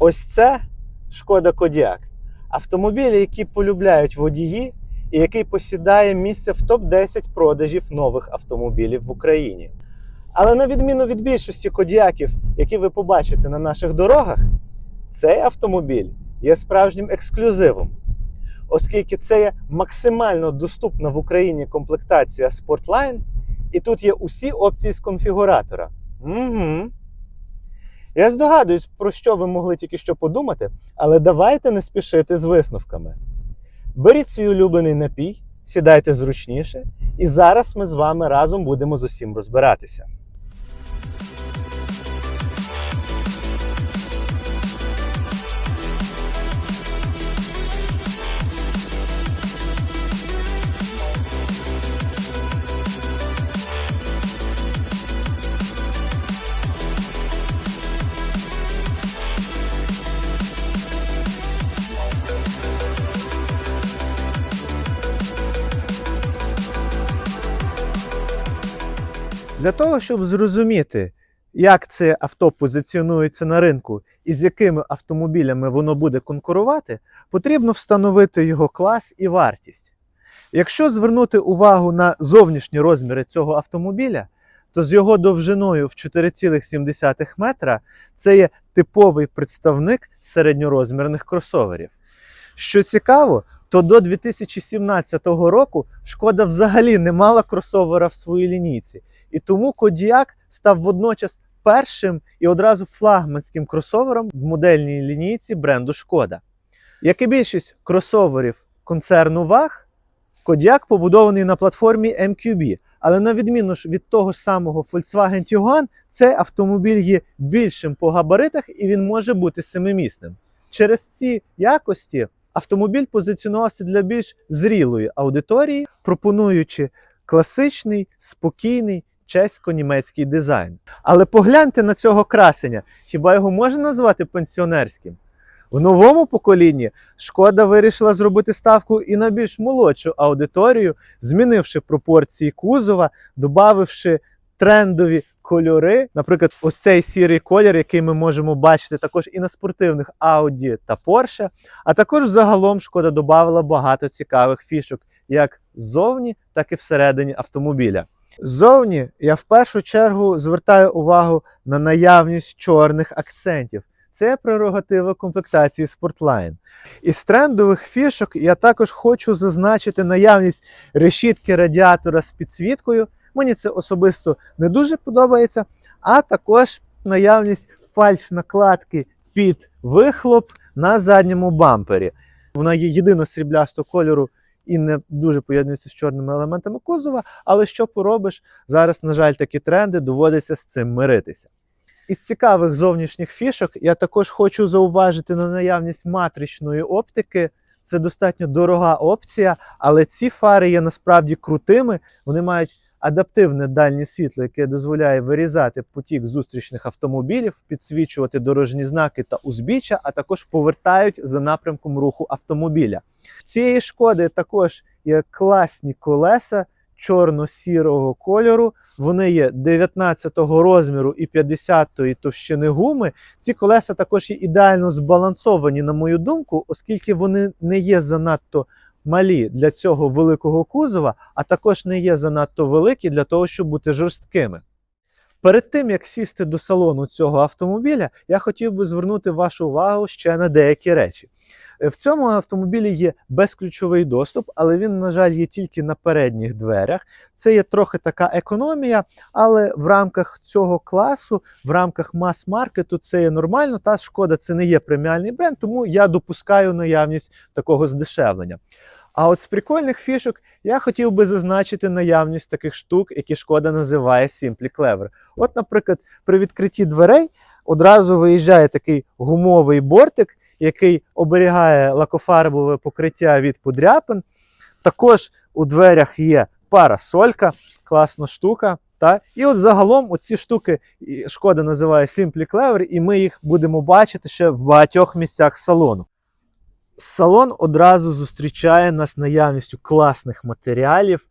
Ось це шкода Кодіак. Автомобіль, який полюбляють водії, і який посідає місце в топ-10 продажів нових автомобілів в Україні. Але на відміну від більшості кодіаків, які ви побачите на наших дорогах, цей автомобіль є справжнім ексклюзивом, оскільки це є максимально доступна в Україні комплектація Sportline, і тут є усі опції з конфігуратора. Угу. Я здогадуюсь, про що ви могли тільки що подумати, але давайте не спішити з висновками. Беріть свій улюблений напій, сідайте зручніше, і зараз ми з вами разом будемо з усім розбиратися. Для того, щоб зрозуміти, як це авто позиціонується на ринку і з якими автомобілями воно буде конкурувати, потрібно встановити його клас і вартість. Якщо звернути увагу на зовнішні розміри цього автомобіля, то з його довжиною в 4,7 метра це є типовий представник середньорозмірних кросоверів. Що цікаво, то до 2017 року шкода взагалі не мала кросовера в своїй лінійці. І тому Кодіак став водночас першим і одразу флагманським кросовером в модельній лінійці бренду Шкода. Як і більшість кросоверів концерну VAG, Кодіак побудований на платформі MQB. Але на відміну ж від того ж самого Volkswagen Tiguan, цей автомобіль є більшим по габаритах і він може бути семимісним. Через ці якості автомобіль позиціонувався для більш зрілої аудиторії, пропонуючи класичний, спокійний чесько-німецький дизайн. Але погляньте на цього красення. Хіба його можна назвати пенсіонерським? В новому поколінні шкода вирішила зробити ставку і на більш молодшу аудиторію, змінивши пропорції кузова, додавши трендові кольори. Наприклад, ось цей сірий колір, який ми можемо бачити також і на спортивних Audi та Porsche. А також загалом шкода додавала багато цікавих фішок, як ззовні, так і всередині автомобіля. Ззовні я в першу чергу звертаю увагу на наявність чорних акцентів. Це прерогатива комплектації Sportline. Із трендових фішок я також хочу зазначити наявність решітки радіатора з підсвіткою. Мені це особисто не дуже подобається. А також наявність фальш-накладки під вихлоп на задньому бампері. Вона є єдино сріблястого кольору і не дуже поєднується з чорними елементами кузова. Але що поробиш? Зараз, на жаль, такі тренди доводиться з цим миритися. Із цікавих зовнішніх фішок я також хочу зауважити на наявність матричної оптики. Це достатньо дорога опція, але ці фари є насправді крутими. Вони мають адаптивне дальнє світло, яке дозволяє вирізати потік зустрічних автомобілів, підсвічувати дорожні знаки та узбіччя, а також повертають за напрямком руху автомобіля. В цієї шкоди також є класні колеса чорно-сірого кольору. Вони є 19-го розміру і 50-ї товщини гуми. Ці колеса також є ідеально збалансовані, на мою думку, оскільки вони не є занадто малі для цього великого кузова, а також не є занадто великі для того, щоб бути жорсткими. Перед тим як сісти до салону цього автомобіля, я хотів би звернути вашу увагу ще на деякі речі. Е, В цьому автомобілі є безключовий доступ, але він, на жаль, є тільки на передніх дверях. Це є трохи така економія, але в рамках цього класу, в рамках мас-маркету, це є нормально. Та шкода, це не є преміальний бренд, тому я допускаю наявність такого здешевлення. А от з прикольних фішок я хотів би зазначити наявність таких штук, які шкода називає Simply Clever. От, наприклад, при відкритті дверей одразу виїжджає такий гумовий бортик, який оберігає лакофарбове покриття від подряпин. Також у дверях є парасолька, класна штука. Та? І от загалом оці штуки шкода називає Simply Clever, і ми їх будемо бачити ще в багатьох місцях салону. Салон одразу зустрічає нас наявністю класних матеріалів,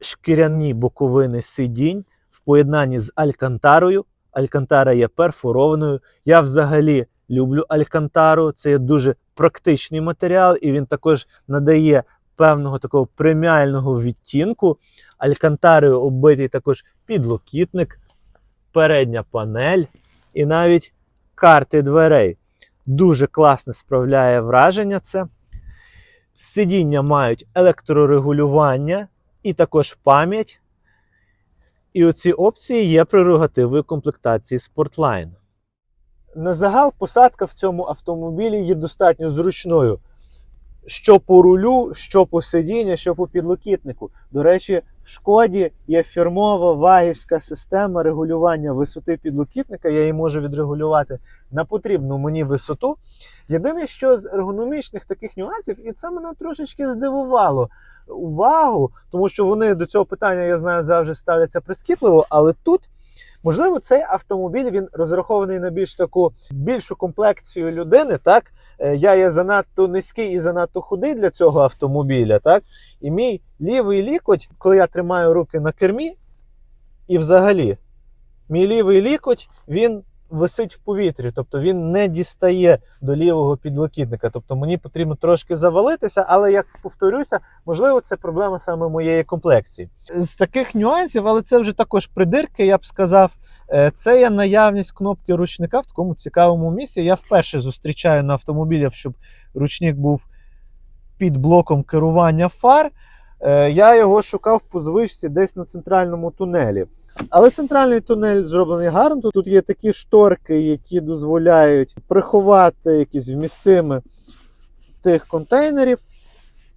шкіряні боковини сидінь в поєднанні з алькантарою. Алькантара є перфорованою. Я взагалі люблю алькантару. Це є дуже практичний матеріал, і він також надає певного такого преміального відтінку. Алькантарою оббитий також підлокітник, передня панель і навіть карти дверей. Дуже класно справляє враження це. Сидіння мають електрорегулювання і також пам'ять. І оці опції є прерогативою комплектації Sportline. На загал посадка в цьому автомобілі є достатньо зручною. Що по рулю, що по сидінню, що по підлокітнику. До речі, в шкоді є фірмова вагівська система регулювання висоти підлокітника. Я її можу відрегулювати на потрібну мені висоту. Єдине, що з ергономічних таких нюансів, і це мене трошечки здивувало увагу, тому що вони до цього питання, я знаю, завжди ставляться прискіпливо, але тут. Можливо, цей автомобіль він розрахований на більш таку більшу комплекцію людини. Так Е, я є занадто низький і занадто худий для цього автомобіля. Так, і мій лівий лікоть, коли я тримаю руки на кермі, і взагалі, мій лівий лікоть він висить в повітрі, тобто він не дістає до лівого підлокітника. Тобто мені потрібно трошки завалитися, але як повторюся, можливо, це проблема саме моєї комплекції. З таких нюансів, але це вже також придирки, я б сказав. Е, Це є наявність кнопки ручника в такому цікавому місці. Я вперше зустрічаю на автомобілях, щоб ручник був під блоком керування фар. Е, Я його шукав по звичці десь на центральному тунелі. Але центральний тунель зроблений гарно. Тут є такі шторки, які дозволяють приховати якісь вмістими тих контейнерів.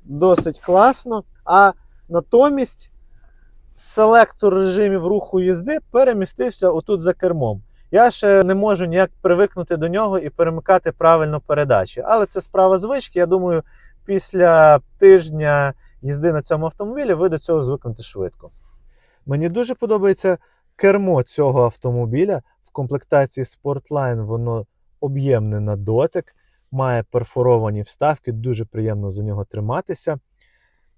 Досить класно. А натомість селектор режимів руху їзди перемістився отут за кермом. Я ще не можу ніяк привикнути до нього і перемикати правильно передачі. Але це справа звички. Я думаю, після тижня їзди на цьому автомобілі ви до цього звикнете швидко. Мені дуже подобається кермо цього автомобіля. В комплектації Sportline воно об'ємне на дотик, має перфоровані вставки, дуже приємно за нього триматися.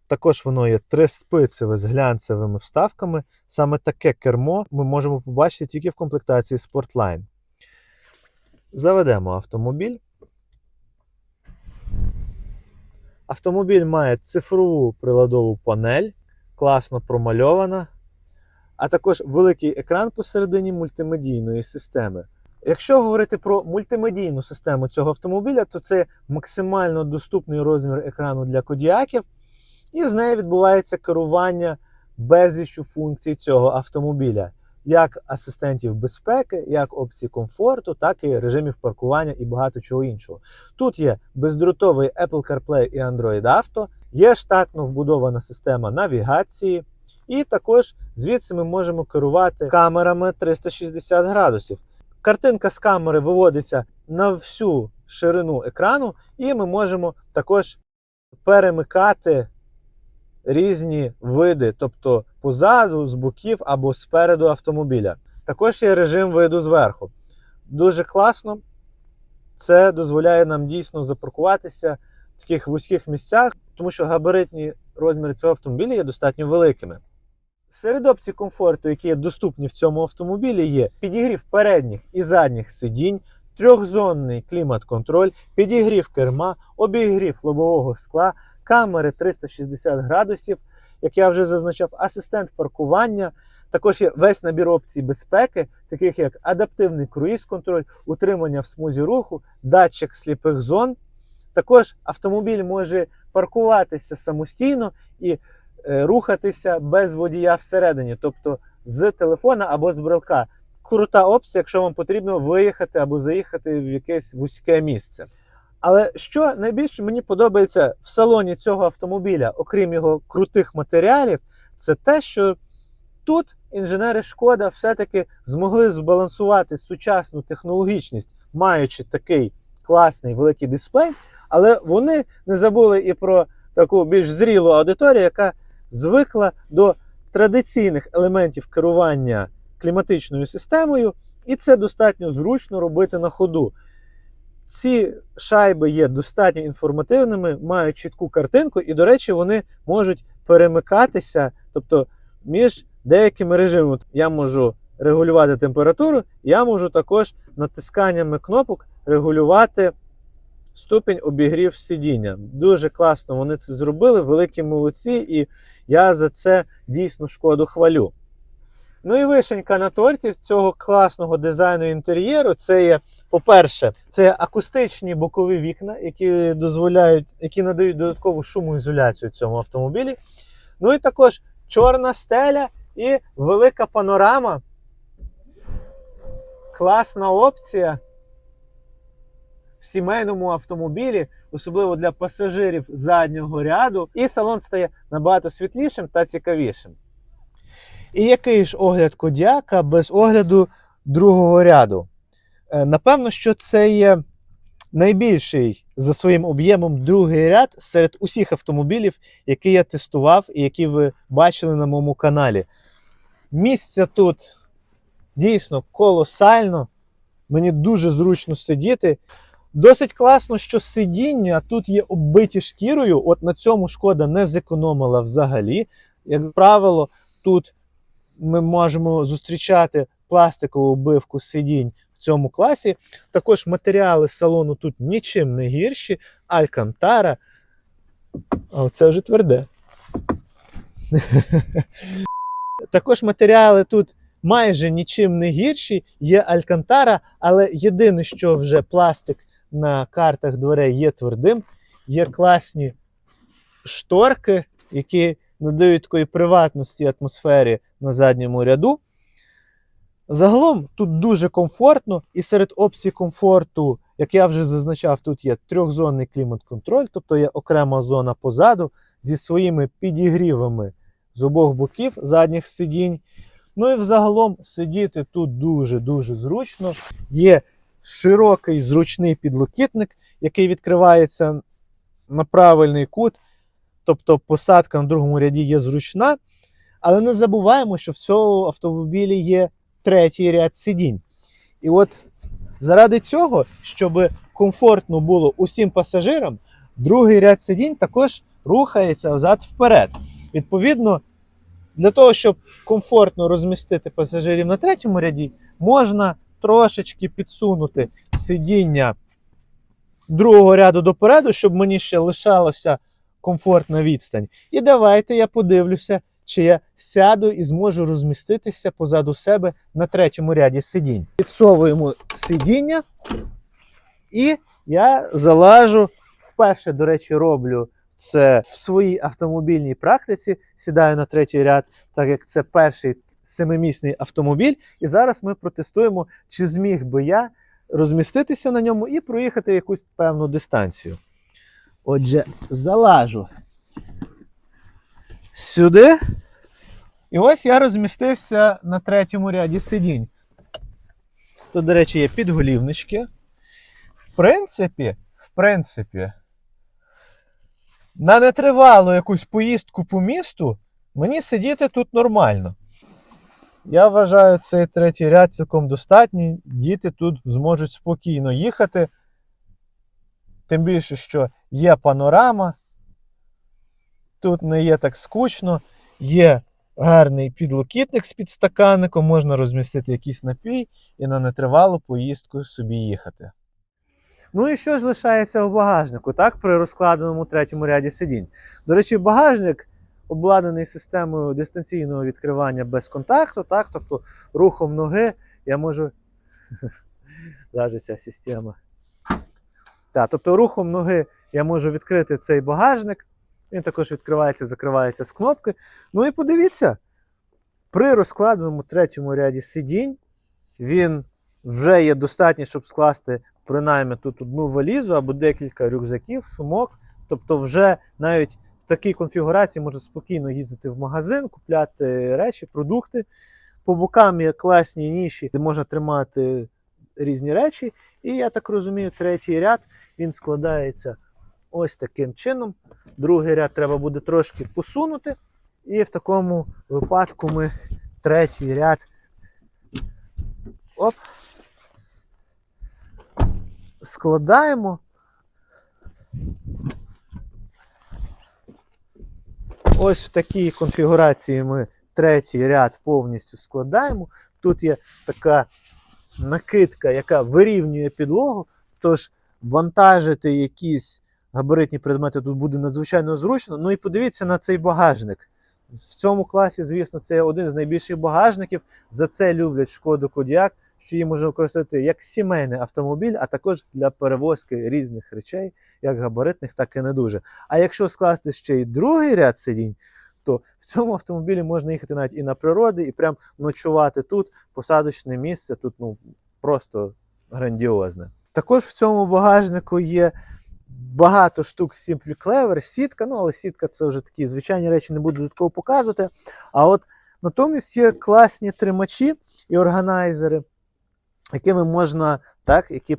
Також воно є триспицеве з глянцевими вставками. Саме таке кермо ми можемо побачити тільки в комплектації Sportline. Заведемо автомобіль. Автомобіль має цифрову приладову панель, класно промальована, а також великий екран посередині мультимедійної системи. Якщо говорити про мультимедійну систему цього автомобіля, то це максимально доступний розмір екрану для кодіаків, і з нею відбувається керування безліччю функцій цього автомобіля, як асистентів безпеки, як опцій комфорту, так і режимів паркування і багато чого іншого. Тут є бездротовий Apple CarPlay і Android Auto, є штатно вбудована система навігації, і також звідси ми можемо керувати камерами 360 градусів. Картинка з камери виводиться на всю ширину екрану, і ми можемо також перемикати різні види, тобто позаду, з боків або спереду автомобіля. Також є режим виду зверху. Дуже класно. Це дозволяє нам дійсно запаркуватися в таких вузьких місцях, тому що габаритні розміри цього автомобіля є достатньо великими. Серед опцій комфорту, які є доступні в цьому автомобілі, є підігрів передніх і задніх сидінь, трьохзонний клімат-контроль, підігрів керма, обігрів лобового скла, камери 360 градусів, як я вже зазначав, асистент паркування. Також є весь набір опцій безпеки, таких як адаптивний круїз-контроль, утримання в смузі руху, датчик сліпих зон. Також автомобіль може паркуватися самостійно і рухатися без водія всередині, тобто з телефона або з брелка. Крута опція, якщо вам потрібно виїхати або заїхати в якесь вузьке місце. Але що найбільше мені подобається в салоні цього автомобіля, окрім його крутих матеріалів, це те, що тут інженери шкода все-таки змогли збалансувати сучасну технологічність, маючи такий класний великий дисплей, але вони не забули і про таку більш зрілу аудиторію, яка звикла до традиційних елементів керування кліматичною системою, і це достатньо зручно робити на ходу. Ці шайби є достатньо інформативними, мають чітку картинку, і, до речі, вони можуть перемикатися, тобто між деякими режимами. Я можу регулювати температуру, я можу також натисканнями кнопок регулювати ступінь обігрів сидіння. Дуже класно вони це зробили, великі молодці, і я за це дійсно шкоду хвалю. Ну і вишенька на торті з цього класного дизайну інтер'єру це є, по-перше, це акустичні бокові вікна, які дозволяють, які надають додаткову шумоізоляцію цьому автомобілі. Ну і також чорна стеля і велика панорама. Класна опція в сімейному автомобілі, особливо для пасажирів заднього ряду, і салон стає набагато світлішим та цікавішим. І який ж огляд Кодіака без огляду другого ряду? Е, Напевно, що це є найбільший за своїм об'ємом другий ряд серед усіх автомобілів, які я тестував і які ви бачили на моєму каналі. Місця тут дійсно колосально. Мені дуже зручно сидіти. Досить класно, що сидіння тут є оббиті шкірою. От на цьому шкода не зекономила взагалі. Як правило, тут ми можемо зустрічати пластикову оббивку сидінь в цьому класі. Також матеріали салону тут нічим не гірші. Алькантара. А це вже тверде. Також матеріали тут майже нічим не гірші. Є Алькантара, але єдине, що вже пластик на картах дверей є твердим. Є класні шторки, які надають такої приватності атмосфері на задньому ряду. Загалом тут дуже комфортно, і серед опцій комфорту, як я вже зазначав, тут є трьохзонний клімат-контроль, тобто є окрема зона позаду зі своїми підігрівами з обох боків задніх сидінь. Ну і взагалом сидіти тут дуже-дуже зручно. Є широкий зручний підлокітник, який відкривається на правильний кут. Тобто посадка на другому ряді є зручна. Але не забуваємо, що в цьому автомобілі є третій ряд сидінь. І от заради цього, щоб комфортно було усім пасажирам, другий ряд сидінь також рухається взад-вперед. Відповідно, для того, щоб комфортно розмістити пасажирів на третьому ряді, можна трошечки підсунути сидіння другого ряду допереду, щоб мені ще лишалося комфортна відстань. І давайте я подивлюся, чи я сяду і зможу розміститися позаду себе на третьому ряді сидінь. Підсовуємо сидіння, і я залажу. Вперше, до речі, роблю це в своїй автомобільній практиці. Сідаю на третій ряд, так як це перший семимісний автомобіль. І зараз ми протестуємо, чи зміг би я розміститися на ньому і проїхати якусь певну дистанцію. Отже, залажу сюди. І ось я розмістився на третьому ряді сидінь. Тут, до речі, є підголівнички. В принципі, в принципі, на нетривалу якусь поїздку по місту мені сидіти тут нормально. Я вважаю, цей третій ряд цілком достатній. Діти тут зможуть спокійно їхати. Тим більше, що є панорама. Тут не є так скучно, є гарний підлокітник з підстаканником, можна розмістити якийсь напій і на нетривалу поїздку собі їхати. Ну і що ж лишається у багажнику, так, при розкладеному третьому ряді сидінь. До речі, багажник обладнаний системою дистанційного відкривання без контакту, так, тобто рухом ноги я можу. Даже ця система. Так, тобто рухом ноги я можу відкрити цей багажник. Він також відкривається, закривається з кнопки. Ну і подивіться, при розкладеному третьому ряді сидінь він вже є достатній, щоб скласти принаймні тут одну валізу або декілька рюкзаків, сумок. Тобто, вже навіть в такій конфігурації можна спокійно їздити в магазин, купляти речі, продукти. По бокам є класні ніші, де можна тримати різні речі. І я так розумію, третій ряд він складається ось таким чином. Другий ряд треба буде трошки посунути. І в такому випадку ми третій ряд. Оп. Складаємо. Ось в такій конфігурації ми третій ряд повністю складаємо. Тут є така накидка, яка вирівнює підлогу, тож вантажити якісь габаритні предмети тут буде надзвичайно зручно. Ну і подивіться на цей багажник. В цьому класі, звісно, це один з найбільших багажників. За це люблять шкоду Кодіак, що її можна використати як сімейний автомобіль, а також для перевозки різних речей, як габаритних, так і не дуже. А якщо скласти ще й другий ряд сидінь, то в цьому автомобілі можна їхати навіть і на природи, і прям ночувати тут. Посадочне місце тут ну просто грандіозне. Також в цьому багажнику є багато штук Simply Clever, сітка, ну але сітка це вже такі звичайні речі, не буду додатково показувати. А от натомість є класні тримачі і органайзери, якими можна, так, які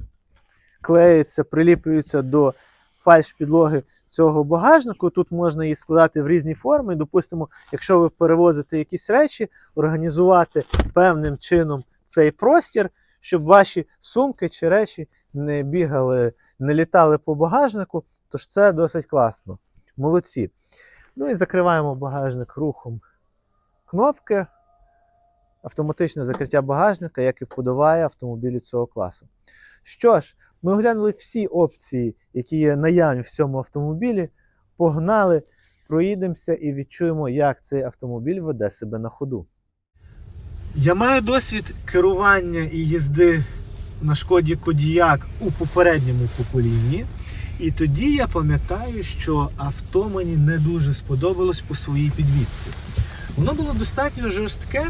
клеються, приліплюються до фальш підлоги цього багажнику. Тут можна її складати в різні форми. Допустимо, якщо ви перевозите якісь речі, організувати певним чином цей простір, щоб ваші сумки чи речі не бігали, не літали по багажнику. Тож це досить класно. Молодці. Ну і закриваємо багажник рухом кнопки. Автоматичне закриття багажника, як і вподобає автомобілі цього класу. Що ж, ми оглянули всі опції, які є наявні в цьому автомобілі. Погнали, проїдемося і відчуємо, як цей автомобіль веде себе на ходу. Я маю досвід керування і їзди на шкоді Кодіяк у попередньому поколінні. І тоді я пам'ятаю, що авто мені не дуже сподобалось по своїй підвісці. Воно було достатньо жорстке,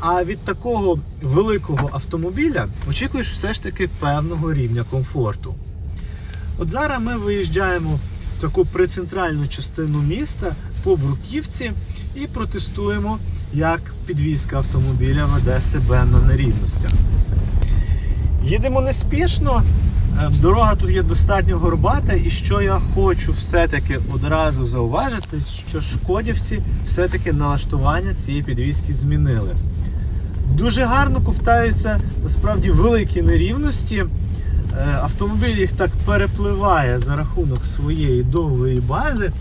а від такого великого автомобіля очікуєш все ж таки певного рівня комфорту. От зараз ми виїжджаємо в таку прицентральну частину міста по Бруківці і протестуємо, як підвізка автомобіля веде себе на нерівностях. Їдемо неспішно. е, Дорога тут є достатньо горбата, і що я хочу все-таки одразу зауважити, що шкодівці все-таки налаштування цієї підвіски змінили. Дуже гарно ковтаються насправді великі нерівності. Е, Автомобіль їх так перепливає за рахунок своєї довгої бази,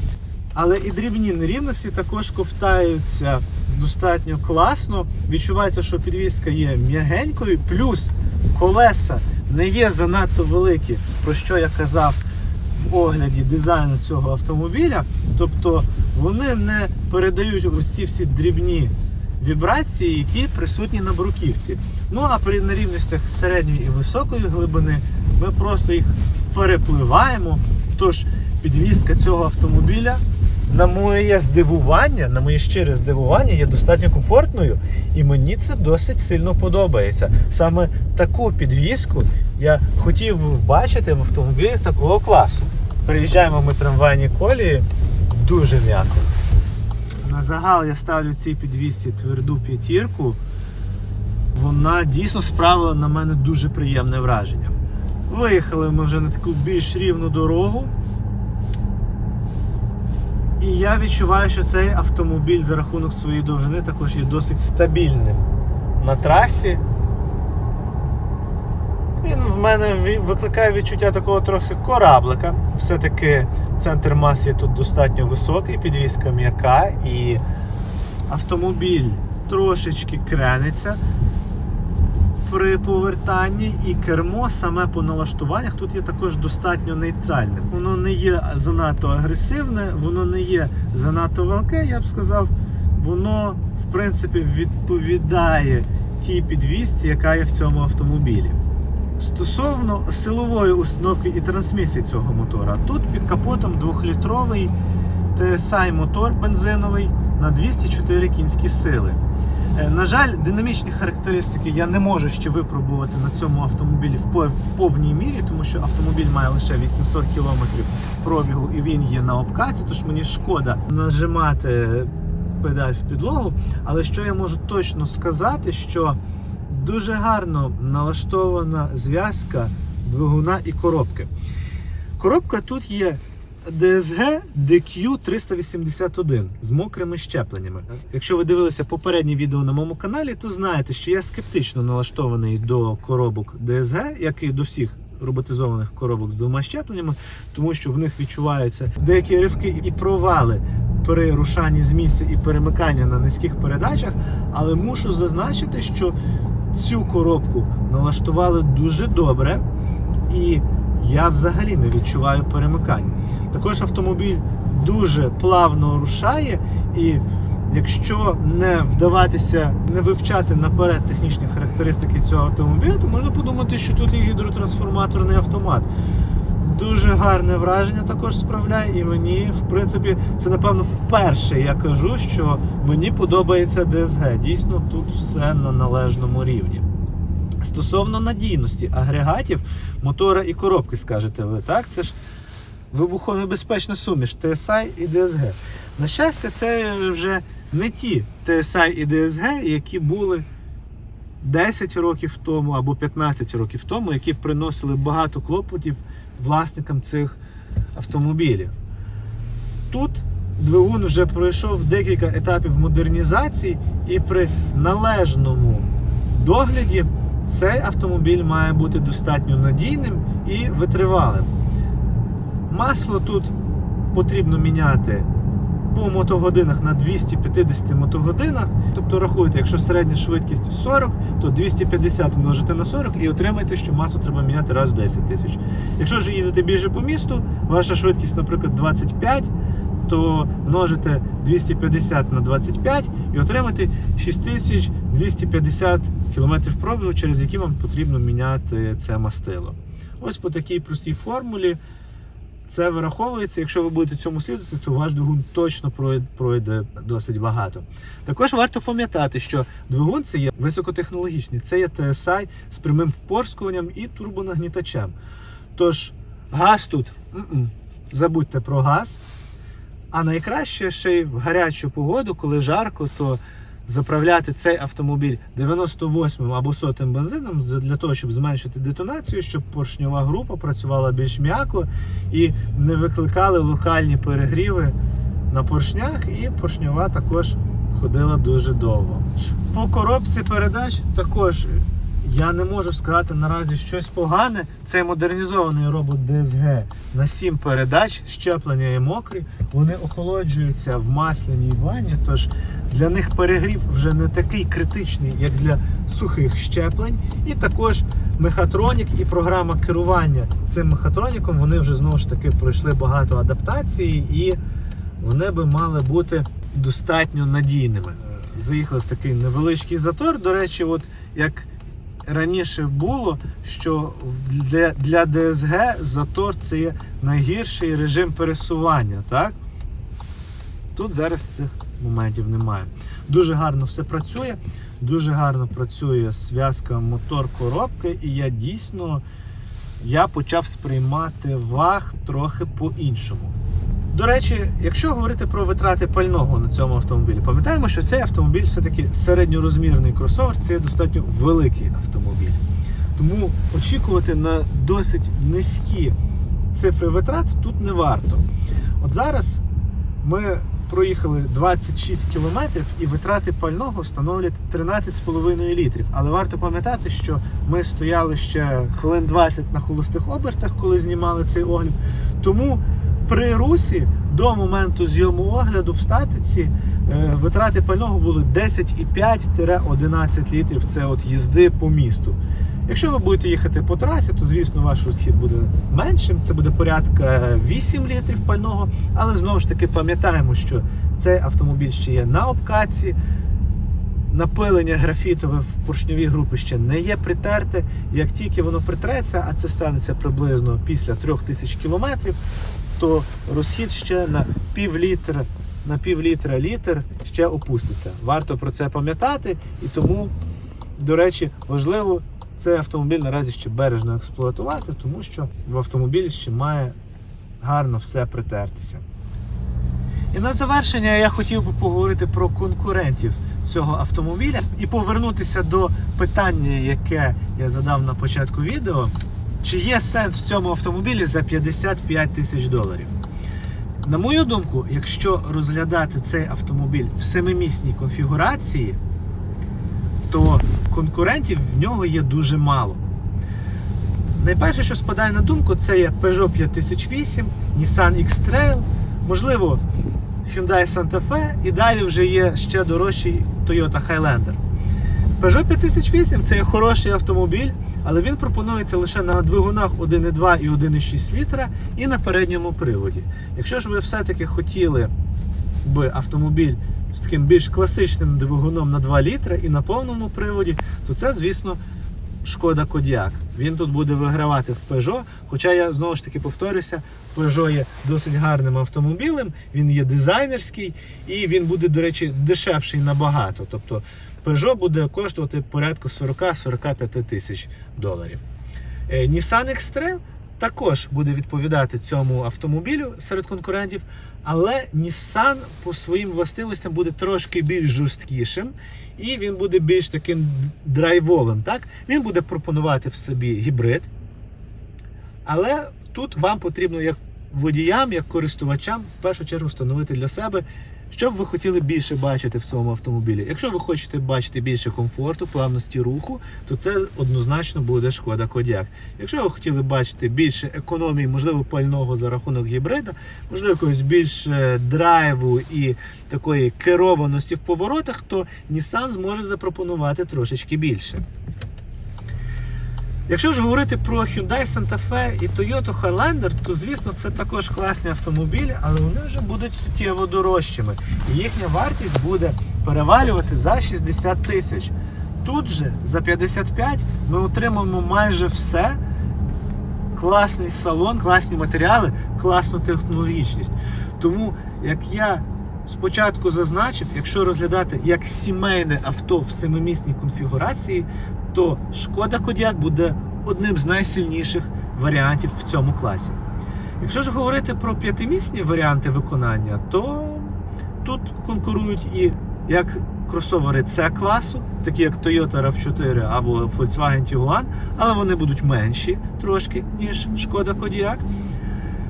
але і дрібні нерівності також ковтаються достатньо класно. Відчувається, що підвіска є м'ягенькою, плюс колеса не є занадто великі, про що я казав в огляді дизайну цього автомобіля. Тобто вони не передають ці всі дрібні вібрації, які присутні на бруківці. Ну а при нерівностях середньої і високої глибини ми просто їх перепливаємо. Тож підвізка цього автомобіля, на моє здивування, на моє щире здивування, є достатньо комфортною, і мені це досить сильно подобається. Саме таку підвізку я хотів би бачити в автомобілях такого класу. Переїжджаємо ми трамвайні колії дуже м'яко. На загал я ставлю цій підвісці тверду п'ятірку. Вона дійсно справила на мене дуже приємне враження. Виїхали ми вже на таку більш рівну дорогу. І я відчуваю, що цей автомобіль за рахунок своєї довжини також є досить стабільним на трасі. Він в мене викликає відчуття такого трохи кораблика. Все-таки центр маси тут достатньо високий, підвізка м'яка і автомобіль трошечки крениться при повертанні, і кермо саме по налаштуваннях тут є також достатньо нейтральним. Воно не є занадто агресивне, воно не є занадто велике, я б сказав. Воно, в принципі, відповідає тій підвісці, яка є в цьому автомобілі. Стосовно силової установки і трансмісії цього мотора, тут під капотом 2-літровий TSI мотор бензиновий на 204 кінські сили. Е, На жаль, динамічні характеристики я не можу ще випробувати на цьому автомобілі в повній мірі, тому що автомобіль має лише 800 км пробігу і він є на обкаті, тож мені шкода нажимати педаль в підлогу. Але що я можу точно сказати, що дуже гарно налаштована зв'язка двигуна і коробки. Коробка тут є DSG DQ381 з мокрими щепленнями. Якщо ви дивилися попереднє відео на моєму каналі, то знаєте, що я скептично налаштований до коробок DSG, як і до всіх роботизованих коробок з двома щепленнями, тому що в них відчуваються деякі ривки і провали при рушанні з місця і перемикання на низьких передачах, але мушу зазначити, що цю коробку налаштували дуже добре, і я взагалі не відчуваю перемикань. Також автомобіль дуже плавно рушає, і якщо не вдаватися, не вивчати наперед технічні характеристики цього автомобіля, то можна подумати, що тут є гідротрансформаторний автомат. Дуже гарне враження також справляє, і мені, в принципі, це напевно вперше я кажу, що мені подобається ДСГ. Дійсно, тут все на належному рівні. Стосовно надійності агрегатів, мотора і коробки, скажете ви, так? Це ж вибухонебезпечна суміш TSI і DSG. На щастя, це вже не ті TSI і DSG, які були 10 років тому або 15 років тому, які приносили багато клопотів власникам цих автомобілів. Тут двигун вже пройшов декілька етапів модернізації, і при належному догляді цей автомобіль має бути достатньо надійним і витривалим. Масло тут потрібно міняти по мотогодинах на 250 мотогодинах. Тобто рахуйте, якщо середня швидкість 40, то 250 множите на 40 і отримаєте, що масло треба міняти раз в 10 тисяч. Якщо ж їздите більше по місту, ваша швидкість, наприклад, 25, то множите 250 на 25 і отримаєте 6250 км пробігу, через які вам потрібно міняти це мастило. Ось по такій простій формулі це вираховується. Якщо ви будете цьому слідувати, то ваш двигун точно пройде, досить багато. Також варто пам'ятати, що двигун це є високотехнологічний, це є TSI з прямим впорскуванням і турбонагнітачем. Тож газ тут м-м, забудьте про газ. А найкраще ще й в гарячу погоду, коли жарко, то заправляти цей автомобіль 98 або 100 бензином для того, щоб зменшити детонацію, щоб поршньова група працювала більш м'яко і не викликали локальні перегріви на поршнях, і поршньова також ходила дуже довго. По коробці передач також я не можу сказати наразі щось погане. Це модернізований робот DSG на 7 передач, щеплення і мокрі. Вони охолоджуються в масляній ванні, тож для них перегрів вже не такий критичний, як для сухих щеплень. І також мехатронік і програма керування цим мехатроніком вони вже знову ж таки пройшли багато адаптації і вони би мали бути достатньо надійними. Заїхали в такий невеличкий затор. До речі, от як раніше було, що для, для ДСГ затор це є найгірший режим пересування. Так? Тут зараз цих моментів немає. Дуже гарно все працює, дуже гарно працює зв'язка мотор-коробки, і я дійсно я почав сприймати ваг трохи по-іншому. До речі, якщо говорити про витрати пального на цьому автомобілі, пам'ятаємо, що цей автомобіль все-таки середньорозмірний кросовер, це достатньо великий автомобіль. Тому очікувати на досить низькі цифри витрат тут не варто. От зараз ми проїхали 26 кілометрів і витрати пального становлять 13,5 літрів. Але варто пам'ятати, що ми стояли ще хвилин 20 на холостих обертах, коли знімали цей огляд. Тому при русі до моменту зйому огляду в статиці е, витрати пального були 10,5-11 літрів. Це от їзди по місту. Якщо ви будете їхати по трасі, то звісно ваш розхід буде меншим. Це буде порядка 8 літрів пального. Але знову ж таки пам'ятаємо, що цей автомобіль ще є на обкатці. Напилення графітове в поршньовій групі ще не є притерте. Як тільки воно притреться, а це станеться приблизно після 3000 кілометрів, то розхід ще на пів літра, на пів літра літр ще опуститься. Варто про це пам'ятати, і тому, до речі, важливо цей автомобіль наразі ще бережно експлуатувати, тому що в автомобілі ще має гарно все притертися. І на завершення я хотів би поговорити про конкурентів цього автомобіля і повернутися до питання, яке я задав на початку відео. Чи є сенс в цьому автомобілі за 55 тисяч доларів? На мою думку, якщо розглядати цей автомобіль в семимісній конфігурації, то конкурентів в нього є дуже мало. Найперше, що спадає на думку, це є Peugeot 5008, Nissan X-Trail, можливо, Hyundai Santa Fe і далі вже є ще дорожчий Toyota Highlander. Peugeot 5008 це є хороший автомобіль, але він пропонується лише на двигунах 1,2 і 1,6 літра і на передньому приводі. Якщо ж ви все-таки хотіли би автомобіль з таким більш класичним двигуном на 2 літра і на повному приводі, то це, звісно, Шкода Кодіак. Він тут буде вигравати в Peugeot, хоча я знову ж таки повторюся, Peugeot є досить гарним автомобілем, він є дизайнерський і він буде, до речі, дешевший набагато. Тобто Peugeot буде коштувати порядку 40-45 тисяч доларів. Е, Nissan X-Trail також буде відповідати цьому автомобілю серед конкурентів, але Nissan по своїм властивостям буде трошки більш жорсткішим і він буде більш таким драйвовим. Так? Він буде пропонувати в собі гібрид. Але тут вам потрібно як водіям, як користувачам, в першу чергу встановити для себе, що б ви хотіли більше бачити в своєму автомобілі. Якщо ви хочете бачити більше комфорту, плавності руху, то це однозначно буде шкода Кодіак. Якщо ви хотіли бачити більше економії, можливо, пального за рахунок гібрида, можливо, якогось більше драйву і такої керованості в поворотах, то Nissan зможе запропонувати трошечки більше. Якщо ж говорити про Hyundai Santa Fe і Toyota Highlander, то звісно це також класні автомобілі, але вони вже будуть суттєво дорожчими. І їхня вартість буде перевалювати за 60 тисяч. Тут же за 55 ми отримаємо майже все. Класний салон, класні матеріали, класну технологічність. Тому, як я спочатку зазначив, якщо розглядати як сімейне авто в семимісній конфігурації, то шкода Кодіак буде одним з найсильніших варіантів в цьому класі. Якщо ж говорити про п'ятимісні варіанти виконання, то тут конкурують і як кросовери C класу, такі як Toyota RAV4 або Volkswagen Tiguan, але вони будуть менші трошки, ніж шкода Kodiaq.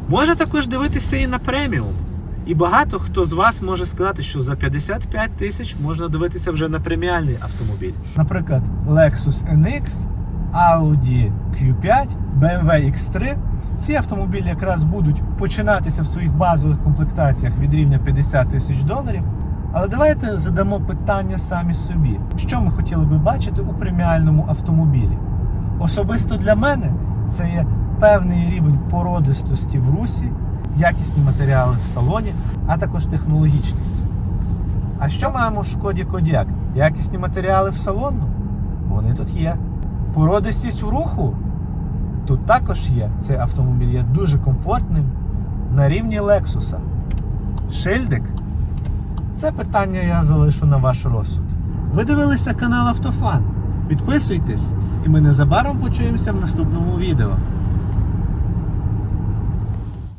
Може також дивитися і на преміум. І багато хто з вас може сказати, що за 55 тисяч можна дивитися вже на преміальний автомобіль. Наприклад, Lexus NX, Audi Q5, BMW X3. Ці автомобілі якраз будуть починатися в своїх базових комплектаціях від рівня 50 тисяч доларів. Але давайте задамо питання самі собі, що ми хотіли би бачити у преміальному автомобілі. Особисто для мене це є певний рівень породистості в русі, якісні матеріали в салоні, а також технологічність. А що маємо в шкоді Кодіак? Якісні матеріали в салону? Вони тут є. Породистість в руху? Тут також є. Цей автомобіль є дуже комфортним на рівні Лексуса. Шильдик? Це питання я залишу на ваш розсуд. Ви дивилися канал Автофан. Підписуйтесь, і ми незабаром почуємося в наступному відео.